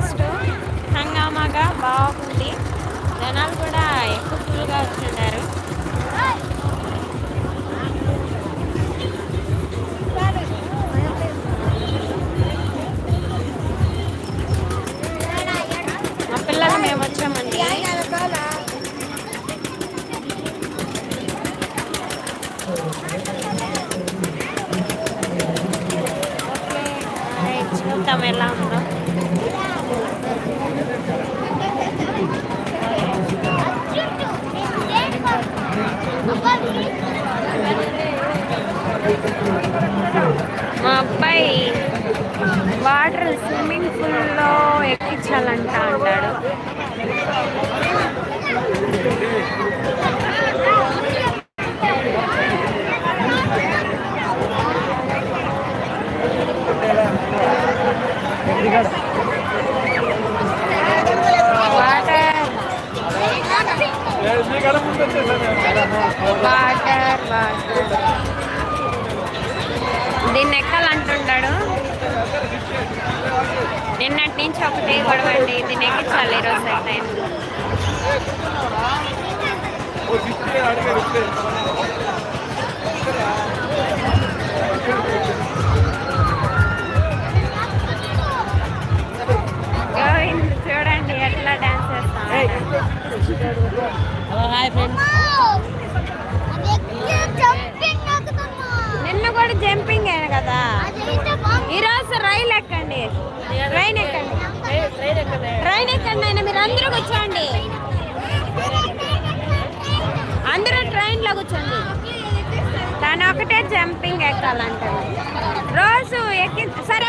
First హంగామాగా బాగుంది. జనాలు కూడా ఎక్కువ ఫుల్గా వచ్చిన్నారు మా పిల్లలు మేము వచ్చామండి. ఓకే చూద్దాం ఎలా ఉందో. మా అబ్బాయి వాటర్ స్విమ్మింగ్ పూల్లో ఎక్కించాలంట అంటాడు వాటర్ వాటర్ వాటర్. దీన్ని ఎక్కాలంటుంటాడు. నిన్నటి నుంచి ఒకటి గొడవ దీన్ని ఎక్కించాలి ఈరోజు సెట్ అయింది నిన్న కూడా జంపింగ్ అయిన కదా? ఈరోజు రైలు ఎక్కండి. ట్రైన్ ఎక్కండి. ట్రైన్ ఎక్కండి ఆయన మీరు అందరూ కూర్చోండి. అందరూ ట్రైన్లో కూర్చోండి. తను ఒకటే జంపింగ్ ఎక్కాలంట రోజు ఎక్కి సరే